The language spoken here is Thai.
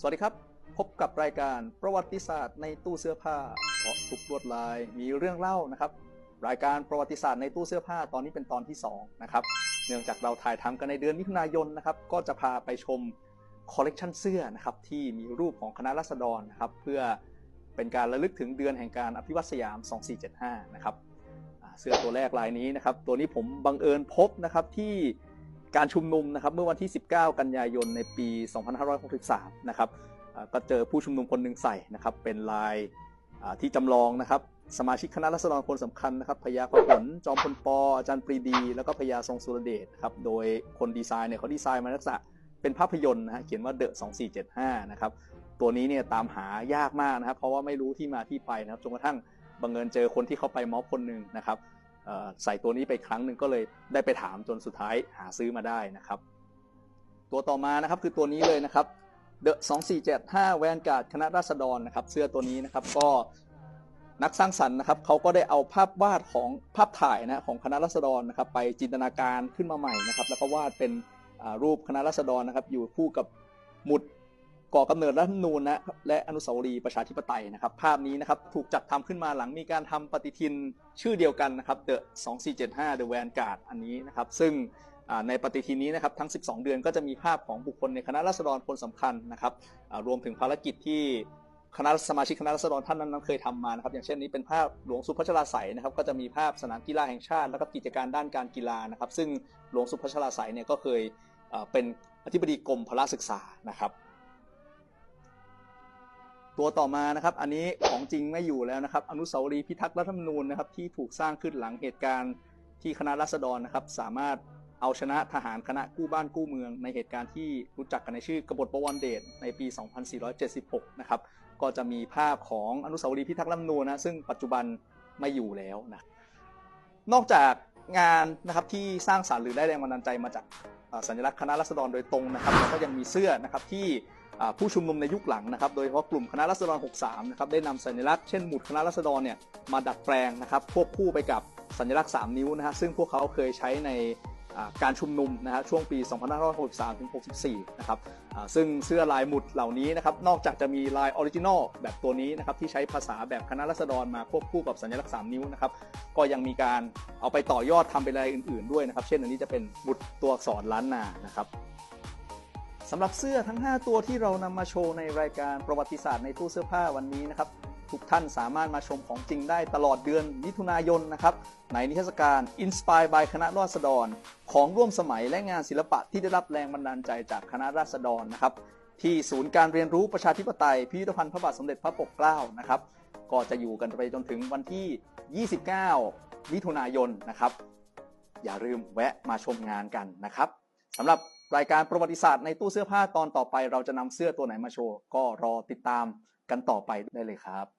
สวัสดีครับ พบกับรายการประวัติศาสตร์ในตู้เสื้อผ้าเพราะทุกลวดลายมีเรื่องเล่านะครับ รายการประวัติศาสตร์ในตู้เสื้อผ้าตอนนี้เป็นตอนที่2นะครับเนื่องจากเราถ่ายทำกันในเดือนมิถุนายนนะครับก็จะพาไปชมคอลเลกชันเสื้อนะครับที่มีรูปของคณะรัษฎรนะครับเพื่อเป็นการระลึกถึงเดือนแห่งการอภิวัตสยาม 2475 นะครับเสื้อตัวแรกลายนี้นะครับ ตัวนี้ผมบังเอิญพบนะครับที่ การชุมนุมนะครับเมื่อวันที่ 19 กันยายนในปี 2563 นะครับก็เจอผู้ชุมนุมคนหนึ่งใส่นะครับเป็นลายที่จำลองนะครับสมาชิกคณะรัษฎรคนสำคัญนะครับพญาพหลจอมพลปออาจารย์ปรีดี แล้วก็พญาทรงสุรเดชครับโดยคนดีไซน์เนี่ยเขาดีไซน์มาลักษณะเป็นภาพยนตร์นะฮะเขียนว่าเดอะ2475 นะครับตัวนี้เนี่ยตามหายากมากนะครับเพราะว่าไม่รู้ที่มาที่ไปนะครับจนกระทั่งบังเอิญเจอคนที่เขาไปม็อบคนหนึ่งนะครับ ใส่ตัวนี้ไปครั้งหนึ่งก็เลยได้ไปถามจนสุดท้ายหาซื้อมาได้นะครับ ตัวต่อมานะครับคือตัวนี้เลยนะครับ The 2475แวนการ์ดคณะราษฎรนะครับ เสื้อตัวนี้นะครับก็นักสร้างสรรค์นะครับเขาก็ได้เอาภาพวาดของภาพถ่ายนะของคณะราษฎรนะครับไปจินตนาการขึ้นมาใหม่นะครับ แล้วก็วาดเป็นรูปคณะราษฎรนะครับ อยู่คู่กับหมุด ก่อกำเนิดรัฐธรรมนูญนะและอนุสาวรีย์ประชาธิปไตยนะครับ ภาพนี้นะครับถูกจัดทำขึ้นมาหลังมีการทำปฏิทินชื่อเดียวกันนะครับ The 2475 The Vanguard อันนี้นะครับซึ่งในปฏิทินนี้นะครับทั้ง 12 เดือนก็จะมีภาพของบุคคลในคณะราษฎรคนสำคัญนะครับรวมถึงภารกิจที่คณะสมาชิกคณะราษฎรท่านนั้นเคยทำมานะครับ อย่างเช่นนี้เป็นภาพหลวงสุพัชราไสยนะครับ ก็จะมีภาพสนามกีฬาแห่งชาติ แล้วก็กิจการด้านการกีฬานะครับ ซึ่งหลวงสุพัชราไสยเนี่ยก็เคยเป็นอธิบดีกรมพละศึกษานะครับ ตัวต่อมานะครับ อันนี้ของจริงไม่อยู่แล้วนะครับ อนุสาวรีย์พิทักษ์รัฐธรรมนูญนะครับที่ถูกสร้างขึ้นหลังเหตุการณ์ที่คณะราษฎรนะครับ สามารถเอาชนะทหารคณะกู้บ้านกู้เมือง ในเหตุการณ์ที่รู้จักกันในชื่อกบฏประวันเดชในปี 2476 นะครับ ก็จะมีภาพของอนุสาวรีย์พิทักษ์รัฐธรรมนูญนะซึ่งปัจจุบันไม่อยู่แล้วนะนอกจากงานนะครับที่สร้างสรรค์หรือได้แรงบันดาลใจมาจากสัญลักษณ์คณะรัษฎรโดยตรงนะครับแล้วก็ยังมีเสื้อนะครับที่ ผู้ชุมนุมในยุคหลังนะครับ โดยเฉพาะกลุ่มคณะรัษฎร 63 นะครับ ได้นำสัญลักษณ์เช่นหมุดคณะรัษฎรเนี่ยมาดัดแปลงนะครับควบคู่ไปกับสัญลักษณ์ 3 นิ้วนะฮะซึ่งพวกเขาเคยใช้ในการชุมนุมนะฮะช่วงปี 2563 ถึง 64 นะครับซึ่งเสื้อลายหมุดเหล่านี้นะครับ นอกจากจะมีลายออริจินอลแบบตัวนี้นะครับ ที่ใช้ภาษาแบบคณะรัษฎรมาควบคู่กับสัญลักษณ์ 3 นิ้วนะครับ ก็ยังมีการเอาไปต่อยอดทำเป็นรายอื่นๆด้วยนะครับ เช่นอันนี้จะเป็นบุตรตัวอักษรล้านนานะครับ สำหรับเสื้อทั้ง 5 ตัวที่เรานำมาโชว์ในรายการประวัติศาสตร์ในตู้เสื้อผ้าวันนี้นะครับ ทุกท่านสามารถมาชมของจริงได้ตลอดเดือนมิถุนายนนะครับ ในนิทรรศการ Inspire by คณะราษฎร ของร่วมสมัยและงานศิลปะที่ได้รับแรงบันดาลใจจากคณะราษฎรนะครับ ที่ศูนย์การเรียนรู้ประชาธิปไตยพิพิธภัณฑ์พระบาทสมเด็จพระปกเกล้านะครับ ก็จะอยู่กันไปจนถึงวันที่ 29 มิถุนายนนะครับ อย่าลืมแวะมาชมงานกันนะครับสำหรับ รายการประวัติศาสตร์ในตู้เสื้อผ้าตอนต่อไป เราจะนำเสื้อตัวไหนมาโชว์ ก็รอติดตามกันต่อไปได้เลยครับ